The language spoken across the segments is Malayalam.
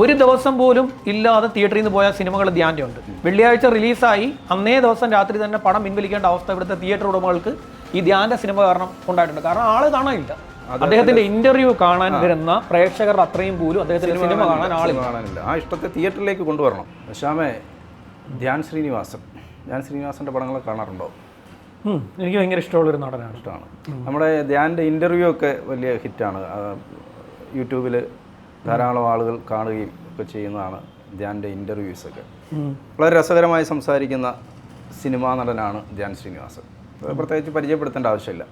ഒരു ദിവസം പോലും ഇല്ലാതെ തിയേറ്ററിൽ നിന്ന് പോയ സിനിമകൾ ധ്യാനമുണ്ട്. ഉണ്ട് വെള്ളിയാഴ്ച റിലീസായി. അന്നേ ദിവസം രാത്രി തന്നെ പണം പിൻവലിക്കേണ്ട അവസ്ഥ ഇവിടുത്തെ തിയേറ്റർ ഉടമകൾക്ക് ഈ ധ്യാന്റെ സിനിമ കാരണം ഉണ്ടായിട്ടുണ്ട്. കാരണം ആൾ കാണാനില്ല. അദ്ദേഹത്തിന്റെ ഇന്റർവ്യൂ കാണാൻ വരുന്ന പ്രേക്ഷകർ അത്രയും പോലും അദ്ദേഹത്തിന്റെ സിനിമ കാണാൻ ആൾ കാണാനില്ല. ആ ഇഷ്ടത്തെ തിയേറ്ററിലേക്ക് കൊണ്ടുവരണം. ശ്യാമേ ധ്യാൻ ശ്രീനിവാസൻ. ധ്യാൻ ശ്രീനിവാസന്റെ പടങ്ങൾ കാണാറുണ്ടോ? എനിക്ക് ഭയങ്കര ഇഷ്ടമുള്ള ഒരു നടനാണ്. ഇഷ്ടമാണ്. നമ്മുടെ ധ്യാന്റെ ഇന്റർവ്യൂ ഒക്കെ വലിയ ഹിറ്റാണ് യൂട്യൂബിൽ ധാരാളം ആളുകൾ കാണുകയും ഒക്കെ ചെയ്യുന്നതാണ് ധ്യാന്റെ ഇന്റർവ്യൂസൊക്കെ. ഒക്കെ വളരെ രസകരമായി സംസാരിക്കുന്ന സിനിമാ നടനാണ് ധ്യാൻ ശ്രീനിവാസൻ. പ്രത്യേകിച്ച് പരിചയപ്പെടുത്തേണ്ട ആവശ്യമില്ല.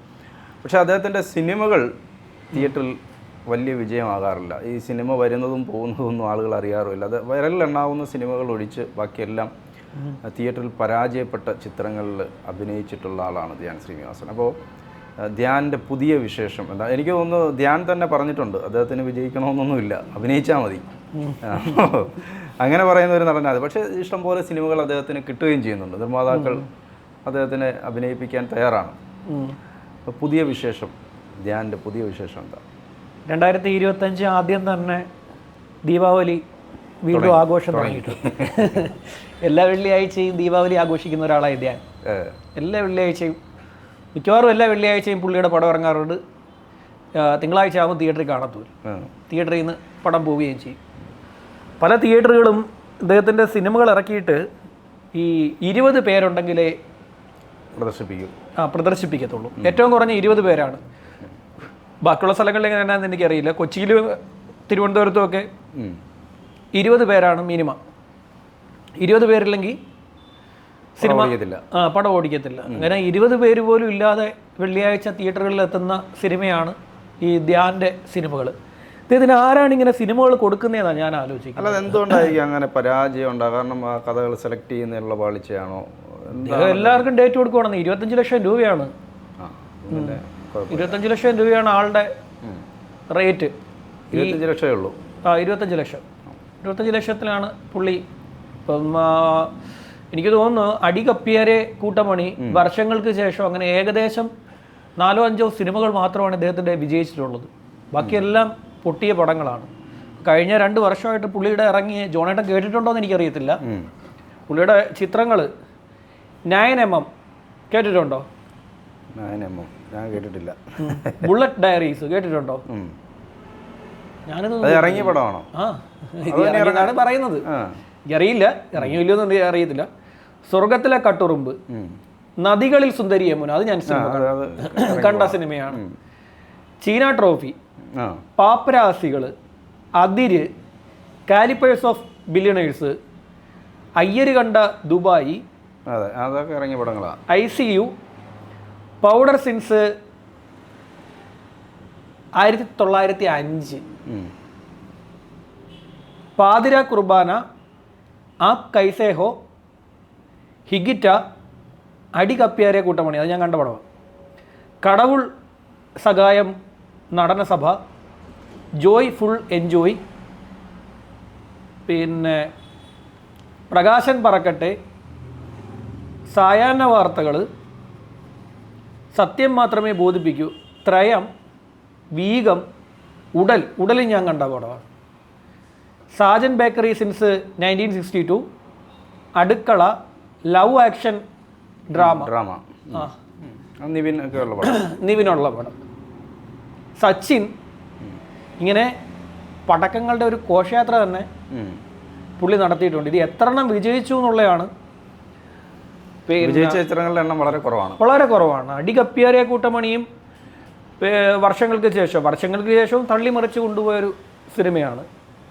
പക്ഷേ അദ്ദേഹത്തിന്റെ സിനിമകൾ തിയേറ്ററിൽ വലിയ വിജയമാകാറില്ല. ഈ സിനിമ വരുന്നതും പോകുന്നതൊന്നും ആളുകൾ അറിയാറുമില്ല. അത് വിരലിലെണ്ണാവുന്ന സിനിമകൾ ഒഴിച്ച് ബാക്കിയെല്ലാം തിയേറ്ററിൽ പരാജയപ്പെട്ട ചിത്രങ്ങളിൽ അഭിനയിച്ചിട്ടുള്ള ആളാണ് ധ്യാൻ ശ്രീനിവാസൻ. അപ്പോൾ ധ്യാന്റെ പുതിയ വിശേഷം. എന്താ എനിക്ക് തോന്നുന്നു ധ്യാൻ തന്നെ പറഞ്ഞിട്ടുണ്ട്. അദ്ദേഹത്തിന് വിജയിക്കണമെന്നൊന്നുമില്ല. അഭിനയിച്ചാൽ മതി. അങ്ങനെ പറയുന്ന ഒരു അത് പക്ഷേ ഇഷ്ടംപോലെ സിനിമകൾ അദ്ദേഹത്തിന് കിട്ടുകയും ചെയ്യുന്നുണ്ട്. നിർമ്മാതാക്കൾ അദ്ദേഹത്തിനെ അഭിനയിപ്പിക്കാൻ തയ്യാറാണ്. പുതിയ വിശേഷം. ധ്യാന്റെ പുതിയ വിശേഷം എന്താ? രണ്ടായിരത്തി ഇരുപത്തഞ്ച് ആദ്യം തന്നെ ദീപാവലി വീണ്ടും ആഘോഷം തുടങ്ങിയിട്ട് എല്ലാ വെള്ളിയാഴ്ചയും ദീപാവലി ആഘോഷിക്കുന്ന ഒരാളായി ധ്യാൻ. എല്ലാ വെള്ളിയാഴ്ചയും മിക്കവാറും എല്ലാ വെള്ളിയാഴ്ചയും പുള്ളിയുടെ പടം ഇറങ്ങാറുണ്ട്. തിങ്കളാഴ്ച ആകുമ്പോൾ തിയേറ്ററിൽ കാണത്തു. തിയേറ്ററിൽ നിന്ന് പടം പോവുകയും ചെയ്യും. പല തിയേറ്ററുകളും ഇദ്ദേഹത്തിന്റെ സിനിമകൾ ഇറക്കിയിട്ട് ഈ ഇരുപത് പേരുണ്ടെങ്കിലേ പ്രദർശിപ്പിക്കും. ആ, പ്രദർശിപ്പിക്കത്തുള്ളൂ. ഏറ്റവും കുറഞ്ഞ ഇരുപത് പേരാണ്. ബാക്കിയുള്ള സ്ഥലങ്ങളിൽ എങ്ങനെയാണെന്ന് എനിക്കറിയില്ല. കൊച്ചിയിലും തിരുവനന്തപുരത്തും ഒക്കെ. ഇരുപത് പേരാണ് മിനിമം. ഇരുപത് പേരില്ലെങ്കിൽ സിനിമ ആ പടം ഓടിക്കത്തില്ല. അങ്ങനെ ഇരുപത് പേര് പോലും ഇല്ലാതെ വെള്ളിയാഴ്ച തിയേറ്ററുകളിൽ എത്തുന്ന സിനിമയാണ് ഈ ധ്യാന്റെ സിനിമകൾ ഇദ്ദേഹത്തിന് ആരാണ് ഇങ്ങനെ സിനിമകൾ കൊടുക്കുന്നതെന്നാണ് ഞാൻ ആലോചിക്കുന്നത്. അല്ലാതെ എന്തുകൊണ്ടായിരിക്കും അങ്ങനെ പരാജയം ഉണ്ടാകുക കാരണം ആ കഥകൾ സെലക്ട് ചെയ്യുന്നതിനുള്ള പാളിച്ചയാണോ എല്ലാവർക്കും ഡേറ്റ് കൊടുക്കുവാണെന്ന്. ഇരുപത്തഞ്ച് ലക്ഷം രൂപയാണ്. ഇരുപത്തഞ്ച് ലക്ഷം രൂപയാണ് ആളുടെ റേറ്റ് ഇരുപത്തഞ്ച് ലക്ഷമേ ഉള്ളൂ. ആ ഇരുപത്തഞ്ച് ലക്ഷം. ഇരുപത്തഞ്ച് ലക്ഷത്തിലാണ് പുള്ളി ഇപ്പം എനിക്ക് തോന്നുന്നു അടികപ്പിയരെ കൂട്ടമണി വർഷങ്ങൾക്ക് ശേഷം അങ്ങനെ ഏകദേശം നാലോ അഞ്ചോ സിനിമകൾ മാത്രമാണ് ഇദ്ദേഹത്തിന്റെ വിജയിച്ചിട്ടുള്ളത്. ബാക്കിയെല്ലാം പൊട്ടിയ പടങ്ങളാണ്. കഴിഞ്ഞ രണ്ട് വർഷമായിട്ട് പുള്ളിയുടെ ഇറങ്ങിയ ജോണേട്ടൻ കേട്ടിട്ടുണ്ടോ എന്ന് എനിക്കറിയത്തില്ല. പുള്ളിയുടെ ചിത്രങ്ങൾ നയൻ എം എം കേട്ടിട്ടുണ്ടോ? ഞാൻ കേട്ടിട്ടില്ല. ബുള്ളറ്റ് ഡയറീസ് കേട്ടിട്ടുണ്ടോ. ഞാനിത് ഇറങ്ങിയ പടമാണോ? ആ. പറയുന്നത്. എനിക്കറിയില്ല. അറിയില്ല ഇറങ്ങിയില്ലോ എന്ന് അറിയത്തില്ല. സ്വർഗത്തിലെ കട്ടുറുമ്പ്. നദികളിൽ സുന്ദരി യമുന അത് ഞാൻ കണ്ട- സിനിമയാണ്. ചീന ട്രോഫി ആ. പാപ്പരാസികൾ അതിര് കാലിപ്പേഴ്സ് ഓഫ് ബില്യണേഴ്സ് അയ്യര് കണ്ട ദുബായി അതെ അതൊക്കെ ഇറങ്ങിയ പടങ്ങളാണ് I C U powder since ആയിരത്തി തൊള്ളായിരത്തി അഞ്ച് പാതിര കുർബാന ആപ് കൈസേ ഹോ ഹിഗിറ്റ അടി കപ്പിയാരെ കൂട്ടമണി. അത് ഞാൻ കണ്ട പടമാണ് കടവുൾ സഹായം നടനസഭ ജോയ് ഫുൾ എൻജോയ് പിന്നെ പ്രകാശൻ പറക്കട്ടെ സായാഹ്ന വാർത്തകൾ സത്യം മാത്രമേ ബോധിപ്പിക്കൂ ത്രയം വീഗം ഉടൽ ഉടലിൽ ഞാൻ കണ്ട പടമാണ് Sajan bakery since nineteen sixty two അടുക്കള ലവ് ആക്ഷൻ ഡ്രാമ. ഡ്രാമ. ആ. നിവിൻ ഒക്കെ ഉള്ള പടം. നിവിനുള്ള പടം. സച്ചിൻ ഇങ്ങനെ പടക്കങ്ങളുടെ ഒരു ഘോഷയാത്ര തന്നെ. പുള്ളി നടത്തിയിട്ടുണ്ട്. ഇത് എത്ര എണ്ണം വിജയിച്ചു എന്നുള്ളതാണ് വിജയിച്ച ചിത്രങ്ങളുടെ എണ്ണം വളരെ കുറവാണ്. വളരെ കുറവാണ്. അടികപ്പിയാറിയ കൂട്ടമണിയും വർഷങ്ങൾക്ക് ശേഷം വർഷങ്ങൾക്ക് ശേഷവും തള്ളിമറിച്ച് കൊണ്ടുപോയൊരു സിനിമയാണ്.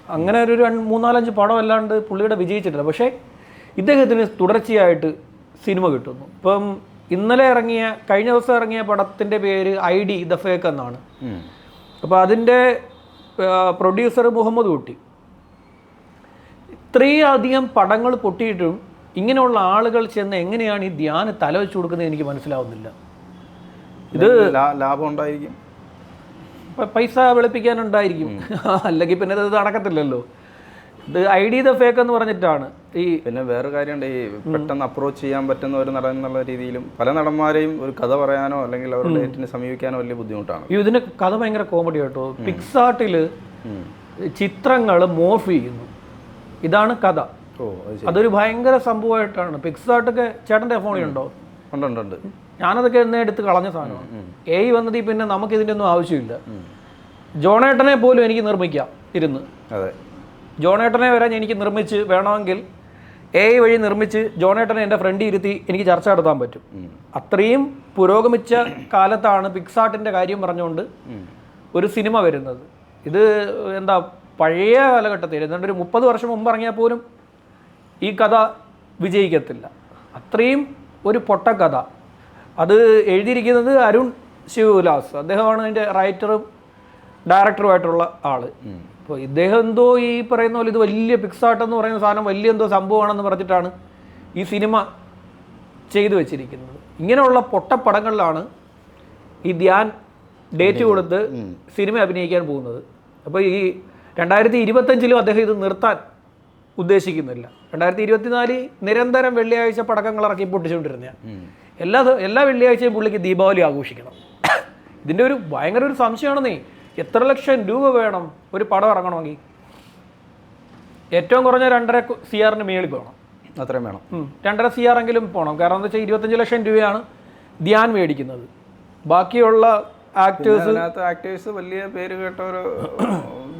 അങ്ങനെ ഒരു മൂന്നാലഞ്ച് പടം അല്ലാണ്ട് പുള്ളിയുടെ വിജയിച്ചിട്ടില്ല. പക്ഷേ ഇദ്ദേഹത്തിന് തുടർച്ചയായിട്ട് സിനിമ കിട്ടുന്നു. ഇപ്പം ഇന്നലെ ഇറങ്ങിയ കഴിഞ്ഞ ദിവസം ഇറങ്ങിയ പടത്തിന്റെ പേര് ഐ ഡി ദ ഫേക്ക് എന്നാണ്. അപ്പോൾ അതിന്റെ പ്രൊഡ്യൂസർ മുഹമ്മദ് കുട്ടി. ഇത്രയധികം പടങ്ങൾ പൊട്ടിയിട്ടും ഇങ്ങനെയുള്ള ആളുകൾ ചെന്ന് എങ്ങനെയാണ് ഈ ധ്യാനം തല വെച്ച് കൊടുക്കുന്നത് എനിക്ക് മനസ്സിലാവുന്നില്ല. ഇത് ലാഭം ഉണ്ടായിരിക്കും. പൈസ വെളുപ്പിക്കാനുണ്ടായിരിക്കും. അല്ലെങ്കിൽ പിന്നെ ഇത് നടക്കത്തില്ലല്ലോ. ഇത് ഐ ഡി ദ ഫേക്ക് എന്ന് പറഞ്ഞിട്ടാണ്. ഈ പിന്നെ വേറെ കാര്യമുണ്ട് ഈ പെട്ടെന്ന് അപ്രോച്ച് ചെയ്യാൻ പറ്റുന്ന ഒരു നടൻ എന്നുള്ള രീതിയിലും പല നടന്മാരെയും ഒരു കഥ പറയാനോ അല്ലെങ്കിൽ അവരുടെ ഡേറ്റിനെ സമീപിക്കാനോ വലിയ ബുദ്ധിമുട്ടാണ്. ഇതിന് കഥ ഭയങ്കര കോമഡി കേട്ടോ പിക്സാർട്ടിൽ ചിത്രങ്ങൾ മോഫ് ചെയ്യുന്നു. ഇതാണ് കഥ. അതൊരു ഭയങ്കര സംഭവമായിട്ടാണ്. പിക്സാർട്ടൊക്കെ ചേട്ടന്റെ ഫോണിലുണ്ടോ ഉണ്ട്? ഉണ്ട് ഉണ്ട് ഞാനതൊക്കെ എന്നെ എടുത്ത് കളഞ്ഞ സാധനമാണ്. എ വന്നതിൽ പിന്നെ നമുക്ക് ഇതിന്റെ ഒന്നും ആവശ്യമില്ല. ജോണേട്ടനെ പോലും എനിക്ക് നിർമ്മിക്കാം ഇരുന്ന്. അതെ. ജോണേട്ടനെ വരെ എനിക്ക് നിർമ്മിച്ച് വേണമെങ്കിൽ എ ഐ വഴി നിർമ്മിച്ച് ജോണേട്ടനെ എന്റെ ഫ്രണ്ട് ഇരുത്തി എനിക്ക് ചർച്ച നടത്താൻ പറ്റും. അത്രയും പുരോഗമിച്ച കാലത്താണ് പിക്സാർട്ടിന്റെ കാര്യം പറഞ്ഞുകൊണ്ട് ഒരു സിനിമ വരുന്നത്. ഇത് എന്താ പഴയ കാലഘട്ടത്തിൽ ഏതാണ്ട് ഒരു മുപ്പത് വർഷം മുമ്പ് ഇറങ്ങിയാൽ പോലും ഈ കഥ വിജയിക്കത്തില്ല. അത്രയും ഒരു പൊട്ട കഥ. അത് എഴുതിയിരിക്കുന്നത് അരുൺ ശിവവിലാസ്. അദ്ദേഹമാണ് അതിന്റെ റൈറ്ററും ഡയറക്ടറുമായിട്ടുള്ള ആൾ. അപ്പോൾ ഇദ്ദേഹം എന്തോ ഈ പറയുന്ന പോലെ ഇത് വലിയ പിക്സാർട്ട് എന്ന് പറയുന്ന സാധനം വലിയ എന്തോ സംഭവമാണെന്ന് പറഞ്ഞിട്ടാണ് ഈ സിനിമ ചെയ്തു വെച്ചിരിക്കുന്നത്. ഇങ്ങനെയുള്ള പൊട്ടപ്പടങ്ങളിലാണ് ഈ ധ്യാൻ ഡേറ്റ് കൊടുത്ത് സിനിമ അഭിനയിക്കാൻ പോകുന്നത്. അപ്പോൾ ഈ രണ്ടായിരത്തി ഇരുപത്തഞ്ചിലും അദ്ദേഹം ഇത് നിർത്താൻ ഉദ്ദേശിക്കുന്നില്ല. രണ്ടായിരത്തി ഇരുപത്തിനാലിൽ നിരന്തരം വെള്ളിയാഴ്ച പടക്കങ്ങൾ ഇറക്കി പൊട്ടിച്ചുകൊണ്ടിരുന്ന എല്ലാ എല്ലാ വെള്ളിയാഴ്ചയും പുള്ളിക്ക് ദീപാവലി ആഘോഷിക്കണം. ഇതിന്റെ ഒരു ഭയങ്കര ഒരു സംശയമാണെന്നേ. എത്ര ലക്ഷം രൂപ വേണം ഒരു പടം ഇറങ്ങണമെങ്കിൽ? ഏറ്റവും കുറഞ്ഞ രണ്ടര സി ആറിന് മേളിൽ പോകണം. അത്രയും വേണം. രണ്ടര സി ആറെങ്കിലും പോകണം. കാരണം എന്താ വെച്ചാൽ ഇരുപത്തഞ്ച് ലക്ഷം രൂപയാണ് ധ്യാൻ മേടിക്കുന്നത്. ബാക്കിയുള്ള ആക്ടേഴ്സ് ആക്ടേഴ്സ് വലിയ പേര് കേട്ട ഒരു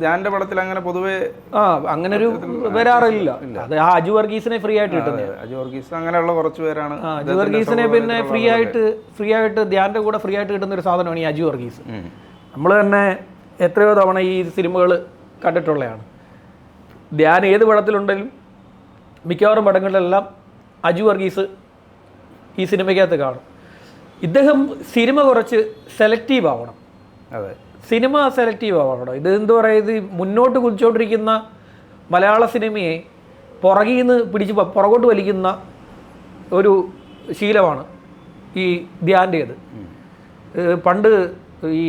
ധ്യാന്റെ പടത്തിൽ അങ്ങനെ പൊതുവേ ആ അങ്ങനെ ഒരു വരാറില്ല. അത് അജു വർഗീസിനെ ഫ്രീ ആയിട്ട് കിട്ടുന്നത് അജു വർഗീസ് അങ്ങനെയുള്ള കുറച്ച് പേരാണ് അജു വർഗീസിനെ പിന്നെ ഫ്രീ ആയിട്ട് ഫ്രീ ആയിട്ട് ധ്യാന്റെ കൂടെ ഫ്രീ ആയിട്ട് കിട്ടുന്ന ഒരു സാധനമാണ് ഈ അജു വർഗീസ്. നമ്മൾ തന്നെ എത്രയോ തവണ ഈ സിനിമകൾ കണ്ടിട്ടുള്ളതാണ്. ധ്യാനം ഏത് പടത്തിലുണ്ടെങ്കിലും മിക്കവാറും പടങ്ങളിലെല്ലാം അജു വർഗീസ് ഈ സിനിമയ്ക്കകത്ത് കാണും. ഇദ്ദേഹം സിനിമ കുറച്ച് സെലക്റ്റീവ് ആവണം അതെ. സിനിമ സെലക്റ്റീവ് ആവണം ഇത് എന്താ പറയുക ഇത് മുന്നോട്ട് കുതിച്ചുകൊണ്ടിരിക്കുന്ന മലയാള സിനിമയെ പുറകിൽ നിന്ന് പിടിച്ച് പുറകോട്ട് വലിക്കുന്ന ഒരു ശീലമാണ് ഈ ധ്യാന്റേത്. പണ്ട് ഈ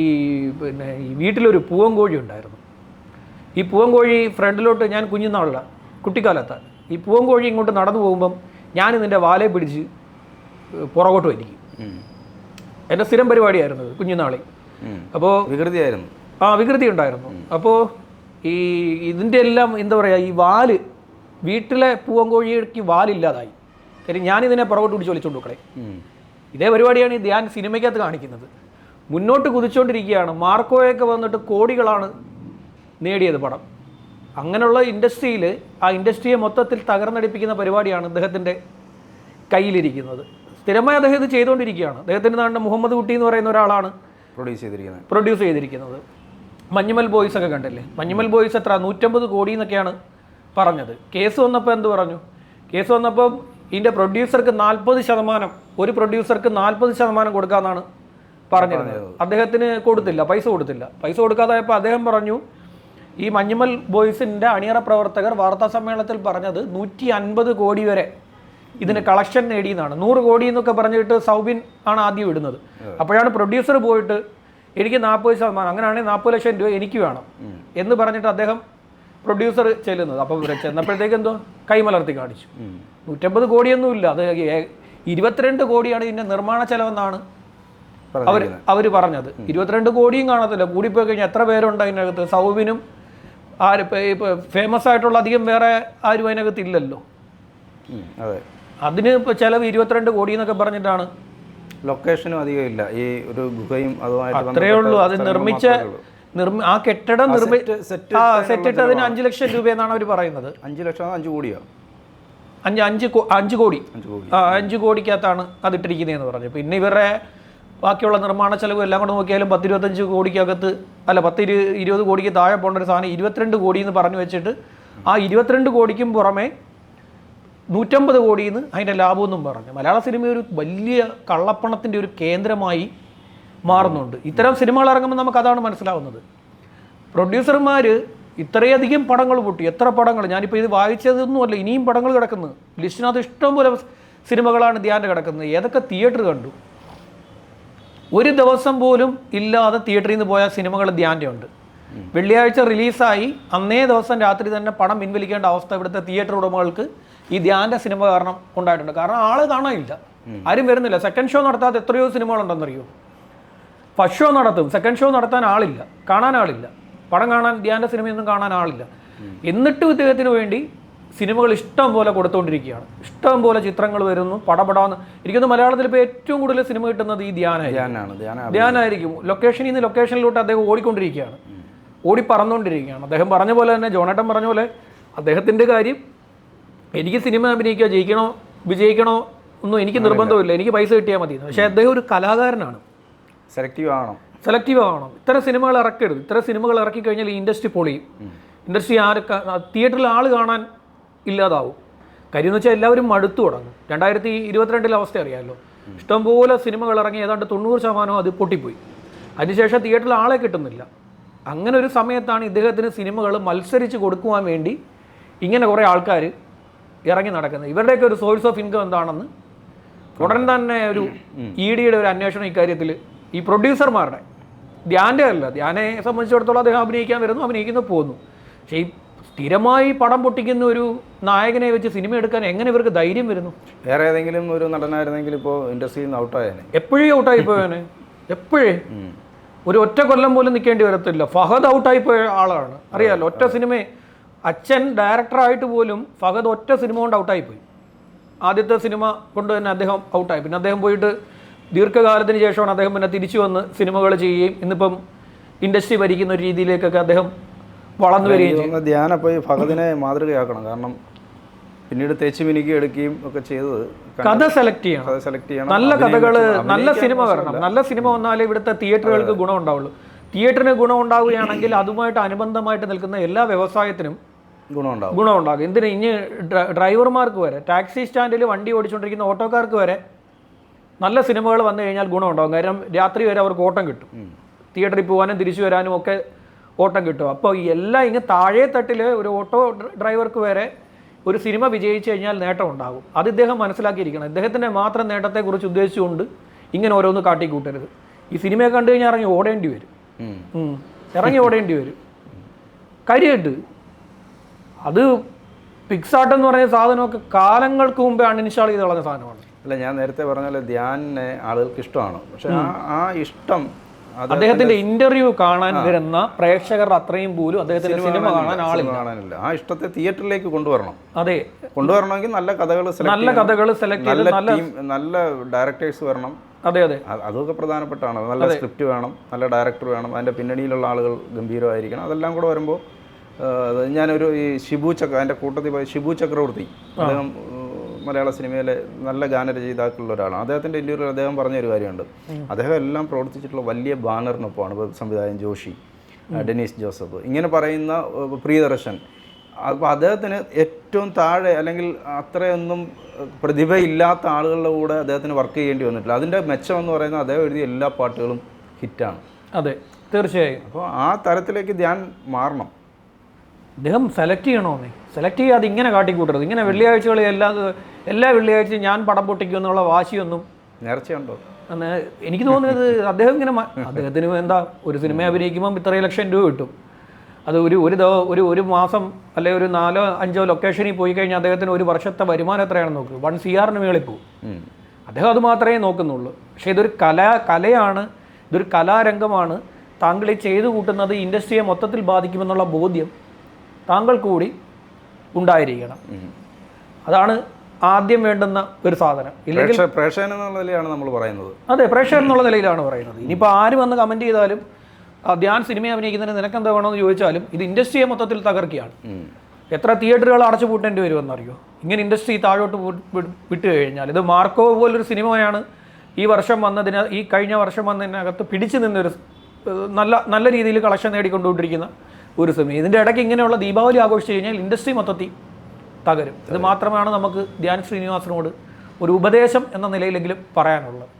പിന്നെ ഈ വീട്ടിലൊരു പൂവൻ കോഴി ഉണ്ടായിരുന്നു. ഈ പൂവൻ കോഴി ഫ്രണ്ടിലോട്ട് ഞാൻ കുഞ്ഞുനാളില്ല കുട്ടിക്കാലത്ത്. ഈ പൂവൻ കോഴി ഇങ്ങോട്ട് നടന്നു പോകുമ്പം ഞാൻ ഇതിന്റെ വാലെ പിടിച്ച് പുറകോട്ട് വലിക്കും. എന്റെ സ്ഥിരം പരിപാടിയായിരുന്നു ഇത് കുഞ്ഞുനാളിൽ അപ്പോൾ വികൃതിയായിരുന്നു. ആ വികൃതി ഉണ്ടായിരുന്നു. അപ്പോൾ ഈ ഇതിന്റെ എല്ലാം എന്താ പറയുക ഈ വാൽ വീട്ടിലെ പൂവൻകോഴിക്ക് വാലില്ലാതായി. കാര്യം ഞാനിതിനെ പുറകോട്ട് പിടിച്ച് വലിച്ചുകൊണ്ട് കളയും. ഇതേ പരിപാടിയാണ് ഈ ധ്യാൻ സിനിമയ്ക്കകത്ത് കാണിക്കുന്നത്. മുന്നോട്ട് കുതിച്ചുകൊണ്ടിരിക്കുകയാണ്. മാർക്കോയൊക്കെ വന്നിട്ട് കോടികളാണ് നേടിയത് പടം അങ്ങനെയുള്ള ഇൻഡസ്ട്രിയിൽ ആ ഇൻഡസ്ട്രിയെ മൊത്തത്തിൽ തകർന്നടിപ്പിക്കുന്ന പരിപാടിയാണ് അദ്ദേഹത്തിന്റെ കയ്യിലിരിക്കുന്നത്. സ്ഥിരമായി അദ്ദേഹം ഇത് ചെയ്തുകൊണ്ടിരിക്കുകയാണ്. അദ്ദേഹത്തിന്റെ നാടിന്റെ മുഹമ്മദ് കുട്ടി എന്ന് പറയുന്ന ഒരാളാണ് പ്രൊഡ്യൂസ് ചെയ്തിരിക്കുന്നത്. പ്രൊഡ്യൂസ് ചെയ്തിരിക്കുന്നത്. മഞ്ഞുമൽ ബോയ്സ് ഒക്കെ കണ്ടല്ലേ? മഞ്ഞുമൽ ബോയ്സ് എത്ര? നൂറ്റമ്പത് കോടി എന്നൊക്കെയാണ് പറഞ്ഞത്. കേസ് വന്നപ്പോൾ എന്ത് പറഞ്ഞു? കേസ് വന്നപ്പോൾ ഇതിന്റെ പ്രൊഡ്യൂസർക്ക് നാൽപ്പത് ശതമാനം ഒരു പ്രൊഡ്യൂസർക്ക് നാൽപ്പത് ശതമാനം കൊടുക്കാമെന്നാണ് പറഞ്ഞിരുന്നത്. അദ്ദേഹത്തിന് കൊടുത്തില്ല പൈസ കൊടുത്തില്ല. പൈസ കൊടുക്കാതായപ്പോൾ അദ്ദേഹം പറഞ്ഞു ഈ മഞ്ഞുമൽ ബോയ്സിന്റെ അണിയറ പ്രവർത്തകർ വാർത്താ സമ്മേളനത്തിൽ പറഞ്ഞത് നൂറ്റി അൻപത് കോടി വരെ ഇതിന് കളക്ഷൻ നേടിയെന്നാണ്. നൂറ് കോടി എന്നൊക്കെ പറഞ്ഞിട്ട് സൗബിൻ ആണ് ആദ്യം ഇടുന്നത്. അപ്പോഴാണ് പ്രൊഡ്യൂസർ പോയിട്ട് എനിക്ക് നാൽപ്പത് ശതമാനം അങ്ങനെയാണെങ്കിൽ നാൽപ്പത് ലക്ഷം രൂപ എനിക്ക് വേണം എന്ന് പറഞ്ഞിട്ട് അദ്ദേഹം പ്രൊഡ്യൂസർ ചെല്ലുന്നത്. അപ്പോൾ ചെന്നപ്പോഴത്തേക്ക് എന്തോ കൈമലർത്തി കാണിച്ചു. നൂറ്റമ്പത് കോടിയൊന്നുമില്ല. അത് ഇരുപത്തിരണ്ട് കോടിയാണ് ഇതിന്റെ നിർമ്മാണ ചെലവെന്നാണ് അവർ അവർ പറഞ്ഞത്. ഇരുപത്തിരണ്ട് കോടിയും കാണത്തില്ല. കൂടിപ്പോയി കഴിഞ്ഞാൽ എത്ര പേരുണ്ട് അതിനകത്ത്? സൗബിനും ആര് ഫേമസ് ആയിട്ടുള്ള അധികം വേറെ ആരും അതിനകത്ത് ഇല്ലല്ലോ. അതെ. അതിന് ഇപ്പോൾ ചിലവ് ഇരുപത്തിരണ്ട് കോടി എന്നൊക്കെ പറഞ്ഞിട്ടാണ്. ലൊക്കേഷനും അധികം ഇല്ല. ഈ ഒരു ഗുഹയും അതുമായിട്ട് അത്രേ ഉള്ളൂ. അത് നിർമ്മിച്ച നിർമ്മി ആ കെട്ടിടം ആ സെറ്റ് ഇട്ട് അതിന് അഞ്ച് ലക്ഷം രൂപ എന്നാണ് അവർ പറയുന്നത്. അഞ്ച് ലക്ഷം അഞ്ച് കോടിയോ? അഞ്ച് അഞ്ച് അഞ്ച് കോടി. അഞ്ച് കോടി. അഞ്ച് കോടിക്കകത്താണ് അത് ഇട്ടിരിക്കുന്നതെന്ന് പറഞ്ഞു. പിന്നെ ഇവരുടെ ബാക്കിയുള്ള നിർമ്മാണ ചെലവ് എല്ലാം കൂടെ നോക്കിയാലും പത്ത് ഇരുപത്തഞ്ച് കോടിക്കകത്ത് അല്ല പത്ത് ഇരു ഇരുപത് കോടിക്ക് താഴെ പോകേണ്ട ഒരു സാധനം ഇരുപത്തിരണ്ട് കോടി എന്ന് പറഞ്ഞു വെച്ചിട്ട് ആ ഇരുപത്തിരണ്ട് കോടിക്കും പുറമെ നൂറ്റമ്പത് കോടിയിൽ നിന്ന് അതിന്റെ ലാഭമെന്നും പറഞ്ഞു. മലയാള സിനിമ ഒരു വലിയ കള്ളപ്പണത്തിന്റെ ഒരു കേന്ദ്രമായി മാറുന്നുണ്ട്. ഇത്തരം സിനിമകൾ ഇറങ്ങുമ്പോൾ നമുക്ക് അതാണ് മനസ്സിലാവുന്നത്. പ്രൊഡ്യൂസർമാർ ഇത്രയധികം പടങ്ങൾ പൊട്ടി. എത്ര പടങ്ങൾ? ഞാനിപ്പോൾ ഇത് വായിച്ചതൊന്നുമല്ല ഇനിയും പടങ്ങൾ കിടക്കുന്നത് ലിസ്റ്റിനകത്ത് ഇഷ്ടംപോലെ സിനിമകളാണ് ധ്യാന്റെ കിടക്കുന്നത്. ഏതൊക്കെ തിയേറ്റർ കണ്ടു? ഒരു ദിവസം പോലും ഇല്ലാതെ തിയേറ്ററിൽ നിന്ന് പോയ സിനിമകൾ ധ്യാന്റെ ഉണ്ട് വെള്ളിയാഴ്ച റിലീസായി അന്നേ ദിവസം രാത്രി തന്നെ പണം പിൻവലിക്കേണ്ട അവസ്ഥ ഇവിടുത്തെ തിയേറ്റർ ഉടമകൾക്ക് ഈ ധ്യാന്റെ സിനിമ കാരണം ഉണ്ടായിട്ടുണ്ട്. കാരണം ആൾ കാണാനില്ല. ആരും വരുന്നില്ല. സെക്കൻഡ് ഷോ നടത്താത്ത എത്രയോ സിനിമകളുണ്ടെന്നറിയോ? ഫസ്റ്റ് ഷോ നടത്തും. സെക്കൻഡ് ഷോ നടത്താൻ ആളില്ല. കാണാൻ ആളില്ല. പടം കാണാൻ ധ്യാന്റെ സിനിമയൊന്നും കാണാൻ ആളില്ല. എന്നിട്ടും ഇദ്ദേഹത്തിന് വേണ്ടി സിനിമകൾ ഇഷ്ടം പോലെ കൊടുത്തുകൊണ്ടിരിക്കുകയാണ് ഇഷ്ടം പോലെ ചിത്രങ്ങൾ വരുന്നു പടപടാന്ന്. എനിക്കൊന്ന് മലയാളത്തിൽ ഇപ്പോൾ ഏറ്റവും കൂടുതൽ സിനിമ കിട്ടുന്നത് ഈ ധ്യാന ധ്യാനാണ് ധ്യാന ധ്യാനായിരിക്കും ലൊക്കേഷനിൽ നിന്ന് ലൊക്കേഷനിലോട്ട് അദ്ദേഹം ഓടിക്കൊണ്ടിരിക്കുകയാണ്. ഓടി പറന്നുകൊണ്ടിരിക്കുകയാണ്. അദ്ദേഹം പറഞ്ഞ പോലെ തന്നെ ജോണേട്ടൻ പറഞ്ഞ പോലെ അദ്ദേഹത്തിന്റെ കാര്യം എനിക്ക് സിനിമ അഭിനയിക്കുക ജയിക്കണോ വിജയിക്കണോ ഒന്നും എനിക്ക് നിർബന്ധമില്ല. എനിക്ക് പൈസ കിട്ടിയാൽ മതി പക്ഷേ അദ്ദേഹം ഒരു കലാകാരനാണ്. സെലക്റ്റീവ് ആവണം. സെലക്റ്റീവ് ആവണം. ഇത്തരം സിനിമകൾ ഇറക്കരുത്. ഇത്തരം സിനിമകൾ ഇറക്കി കഴിഞ്ഞാൽ ഈ ഇൻഡസ്ട്രി പൊളിയും. ഇൻഡസ്ട്രി ആര് തിയേറ്ററിൽ ആൾ കാണാൻ ഇല്ലാതാവും. കാര്യം എന്ന് വെച്ചാൽ എല്ലാവരും മടുത്തു തുടങ്ങും. രണ്ടായിരത്തി ഇരുപത്തിരണ്ടിലെ അവസ്ഥ അറിയാമല്ലോ ഇഷ്ടംപോലെ സിനിമകൾ ഇറങ്ങി ഏതാണ്ട് തൊണ്ണൂറ് ശതമാനം അത് പൊട്ടിപ്പോയി. അതിനുശേഷം തിയേറ്ററിൽ ആളെ കിട്ടുന്നില്ല. അങ്ങനെ ഒരു സമയത്താണ് ഇദ്ദേഹത്തിന് സിനിമകൾ മത്സരിച്ച് കൊടുക്കുവാൻ വേണ്ടി ഇങ്ങനെ കുറേ ആൾക്കാർ ഇറങ്ങി നടക്കുന്നത്. ഇവരുടെയൊക്കെ ഒരു സോഴ്സ് ഓഫ് ഇൻകം എന്താണെന്ന് ഉടൻ തന്നെ ഒരു ഇ ഡിയുടെ ഒരു അന്വേഷണം ഇക്കാര്യത്തിൽ ഈ പ്രൊഡ്യൂസർമാരുടെ ധ്യാന്റെ അല്ല ധ്യാനെ സംബന്ധിച്ചിടത്തോളം അദ്ദേഹം അഭിനയിക്കാൻ വരുന്നു അഭിനയിക്കുന്നു പോകുന്നു പക്ഷേ ഈ സ്ഥിരമായി പടം പൊട്ടിക്കുന്ന ഒരു നായകനെ വെച്ച് സിനിമ എടുക്കാൻ എങ്ങനെ ഇവർക്ക് ധൈര്യം വരുന്നു? വേറെ ഏതെങ്കിലും ഒരു നടനായിരുന്നെങ്കിൽ ഇപ്പോൾ ഇൻഡസ്ട്രിയിൽ നിന്ന് ഔട്ടായേനെ. എപ്പോഴും ഔട്ടായി പോയവനെ എപ്പോഴേ? ഒരു ഒറ്റ കൊല്ലം പോലും നിൽക്കേണ്ടി വരത്തില്ല. ഫഹദ് ഔട്ടായി പോയ ആളാണ്. അറിയാലോ ഒറ്റ സിനിമ അച്ഛൻ ഡയറക്ടറായിട്ട് പോലും ഫഹദ് ഒറ്റ സിനിമ കൊണ്ട് ഔട്ടായി പോയി. ആദ്യത്തെ സിനിമ കൊണ്ട് തന്നെ അദ്ദേഹം ഔട്ടായി. പിന്നെ അദ്ദേഹം പോയിട്ട് ദീർഘകാലത്തിന് ശേഷമാണ് അദ്ദേഹം പിന്നെ തിരിച്ചു വന്ന് സിനിമകൾ ചെയ്യുകയും ഇന്നിപ്പം ഇൻഡസ്ട്രി ഭരിക്കുന്ന ഒരു രീതിയിലേക്കൊക്കെ അദ്ദേഹം വളർന്നു വരികയും ധ്യാന പോയി ഭഗതിനെ മാതൃകയാക്കണം. കാരണം പിന്നീട് തേച്ച് മിനുക്കി എടുക്കുകയും ഒക്കെ ചെയ്തത് കഥ സെലക്ട് ചെയ്യണം. കഥ സെലക്ട് ചെയ്യണം. നല്ല കഥകൾ നല്ല സിനിമ വരണം. നല്ല സിനിമ വന്നാലേ ഇവിടുത്തെ തിയേറ്ററുകൾക്ക് ഗുണം ഉണ്ടാവുള്ളൂ തിയേറ്ററിന് ഗുണം ഉണ്ടാവുകയാണെങ്കിൽ അതുമായിട്ട് അനുബന്ധമായിട്ട് നിൽക്കുന്ന എല്ലാ വ്യവസായത്തിനും ഗുണമുണ്ടാവും. ഗുണമുണ്ടാകും. എന്തിന്? ഇനി ഡ്ര- ഡ്രൈവർമാർക്ക് വരെ ടാക്സി സ്റ്റാൻഡിൽ വണ്ടി ഓടിച്ചുകൊണ്ടിരിക്കുന്ന ഓട്ടോക്കാർക്ക് വരെ നല്ല സിനിമകൾ വന്നു കഴിഞ്ഞാൽ ഗുണമുണ്ടാകും. കാരണം രാത്രി വരെ അവർക്ക് ഓട്ടം കിട്ടും. തിയേറ്ററിൽ പോകാനും തിരിച്ചു വരാനും ഒക്കെ ഓട്ടം കിട്ടും. അപ്പോൾ എല്ലാം ഇങ്ങനെ താഴെ തട്ടിൽ ഒരു ഓട്ടോ ഡ്രൈവർക്ക് വരെ ഒരു സിനിമ വിജയിച്ചു കഴിഞ്ഞാൽ നേട്ടം ഉണ്ടാകും. അത് ഇദ്ദേഹം മനസ്സിലാക്കിയിരിക്കണം. ഇദ്ദേഹത്തിന്റെ മാത്രം നേട്ടത്തെക്കുറിച്ച് ഉദ്ദേശിച്ചുകൊണ്ട് ഇങ്ങനെ ഓരോന്ന് കാട്ടിക്കൂട്ടരുത്. ഈ സിനിമയെ കണ്ടു കഴിഞ്ഞാൽ ഇറങ്ങി ഓടേണ്ടി വരും. ഇറങ്ങി ഓടേണ്ടി വരും. കാര്യമായിട്ട് അത് പിക്സാട്ടെന്ന് പറയുന്ന സാധനമൊക്കെ കാലങ്ങൾക്ക് മുമ്പേ അൺഇൻസ്റ്റാൾ ചെയ്ത് കളഞ്ഞ സാധനമാണ്. അല്ല ഞാൻ നേരത്തെ പറഞ്ഞ പോലെ ധ്യാനിനെ ആളുകൾക്ക് ഇഷ്ടമാണ്. പക്ഷെ ആ ഇഷ്ടം അദ്ദേഹത്തിന്റെ ഇന്റർവ്യൂ കാണാൻ വരുന്ന പ്രേക്ഷകർ അത്രയും പോലും അദ്ദേഹത്തിന്റെ സിനിമ കാണാൻ ആളില്ല. കാണാനില്ല. ആ ഇഷ്ടത്തെ തിയേറ്ററിലേക്ക് കൊണ്ടുവരണം. അതെ. കൊണ്ടുവരണമെങ്കിൽ നല്ല കഥകൾ നല്ല കഥകൾ സെലക്ട് ചെയ്ത് നല്ല നല്ല ഡയറക്ടേഴ്സ് വരണം. അതെ അതെ. അതൊക്കെ പ്രധാനപ്പെട്ടാണ്. നല്ല സ്ക്രിപ്റ്റ് വേണം നല്ല ഡയറക്ടർ വേണം. അതിന്റെ പിന്നണിയിലുള്ള ആളുകൾ ഗംഭീരമായിരിക്കണം. അതെല്ലാം കൂടെ വരുമ്പോൾ ഞാനൊരു ഈ ഷിബു ചക്ര എന്റെ കൂട്ടത്തിൽ ഷിബു ചക്രവർത്തി. അദ്ദേഹം മലയാള സിനിമയിലെ നല്ല ഗാനരചയിതാക്കളുള്ള ഒരാളാണ്. അദ്ദേഹത്തിന്റെ ഇന്റർവ്യൂവിൽ അദ്ദേഹം പറഞ്ഞൊരു കാര്യമുണ്ട്. അദ്ദേഹം എല്ലാം പ്രവർത്തിച്ചിട്ടുള്ള വലിയ ബാനറിനൊപ്പമാണ് സംവിധായകൻ ജോഷി ഡെനീസ് ജോസഫ്. ഇങ്ങനെ പറയുന്ന പ്രിയദർശൻ. അപ്പോൾ അദ്ദേഹത്തിന് ഏറ്റവും താഴെ അല്ലെങ്കിൽ അത്രയൊന്നും പ്രതിഭയില്ലാത്ത ആളുകളുടെ കൂടെ അദ്ദേഹത്തിന് വർക്ക് ചെയ്യേണ്ടി വന്നിട്ടില്ല. അതിന്റെ മെച്ചം എന്ന് പറയുന്നത് അദ്ദേഹം എഴുതിയ എല്ലാ പാട്ടുകളും ഹിറ്റാണ്. അതെ തീർച്ചയായും. അപ്പോൾ ആ തരത്തിലേക്ക് ധ്യാൻ മാറണം. അദ്ദേഹം സെലക്ട് ചെയ്യണമെന്നേ സെലക്ട് ചെയ്യാതെ ഇങ്ങനെ കാട്ടിക്കൂട്ടരുത്. ഇങ്ങനെ വെള്ളിയാഴ്ചകളിൽ എല്ലാ എല്ലാ വെള്ളിയാഴ്ചയും ഞാൻ പടം പൊട്ടിക്കും എന്നുള്ള വാശിയൊന്നും നേർച്ചയുണ്ടോ? എനിക്ക് തോന്നുന്നത് അദ്ദേഹം ഇങ്ങനെ അദ്ദേഹത്തിന് എന്താ ഒരു സിനിമ അഭിനയിക്കുമ്പം ഇത്രയും ലക്ഷം രൂപ കിട്ടും. അത് ഒരു ഒരു ദോ ഒരു ഒരു മാസം അല്ലെ ഒരു നാലോ അഞ്ചോ ലൊക്കേഷനിൽ പോയി കഴിഞ്ഞാൽ അദ്ദേഹത്തിന് ഒരു വർഷത്തെ വരുമാനം എത്രയാണെന്ന് നോക്കുക വൺ സി ആറിന് മേളിൽ പോകും അദ്ദേഹം അത് മാത്രമേ നോക്കുന്നുള്ളൂ. പക്ഷേ ഇതൊരു കല കലയാണ് ഇതൊരു കലാരംഗമാണ്. താങ്കൾ ഈ ചെയ്തു കൂട്ടുന്നത് ഇൻഡസ്ട്രിയെ മൊത്തത്തിൽ ബാധിക്കുമെന്നുള്ള ബോധ്യം താങ്കൾ കൂടി ഉണ്ടായിരിക്കണം അതാണ് ആദ്യം വേണ്ടുന്ന ഒരു സാധനം. ഇല്ലെങ്കിൽ പ്രേക്ഷ പ്രേക്ഷകൻ എന്നുള്ള നിലയിലാണ് നമ്മൾ പറയുന്നത്. അതെ പ്രേക്ഷകൻ എന്നുള്ള നിലയിലാണ് പറയുന്നത്. ഇനിയിപ്പോൾ ആര് വന്ന് കമന്റ് ചെയ്താലും ധ്യാൻ സിനിമ അഭിനയിക്കുന്നതിന് നിനക്കെന്താ വേണമെന്ന് ചോദിച്ചാലും ഇത് ഇൻഡസ്ട്രിയെ മൊത്തത്തിൽ തകർക്കുകയാണ്. എത്ര തിയേറ്ററുകൾ അടച്ചു പൂട്ടേണ്ടി വരുമെന്ന് അറിയോ ഇങ്ങനെ ഇൻഡസ്ട്രി താഴോട്ട് വി- വി- കഴിഞ്ഞാൽ ഇത് മാർക്കോ പോലൊരു സിനിമയാണ് ഈ വർഷം വന്നതിന് ഈ കഴിഞ്ഞ വർഷം വന്നതിനകത്ത് പിടിച്ചു നിന്നൊരു നല്ല നല്ല രീതിയിൽ കളക്ഷൻ നേടിക്കൊണ്ടുകൊണ്ടിരിക്കുന്ന ഒരു സമയം ഇതിന്റെ ഇടയ്ക്ക് ഇങ്ങനെയുള്ള ദീപാവലി ആഘോഷിച്ച് കഴിഞ്ഞാൽ ഇൻഡസ്ട്രി മൊത്തത്തിൽ തകരും. ഇത് മാത്രമാണ് നമുക്ക് ധ്യാൻ ശ്രീനിവാസനോട് ഒരു ഉപദേശം എന്ന നിലയിലെങ്കിലും പറയാനുള്ളത്.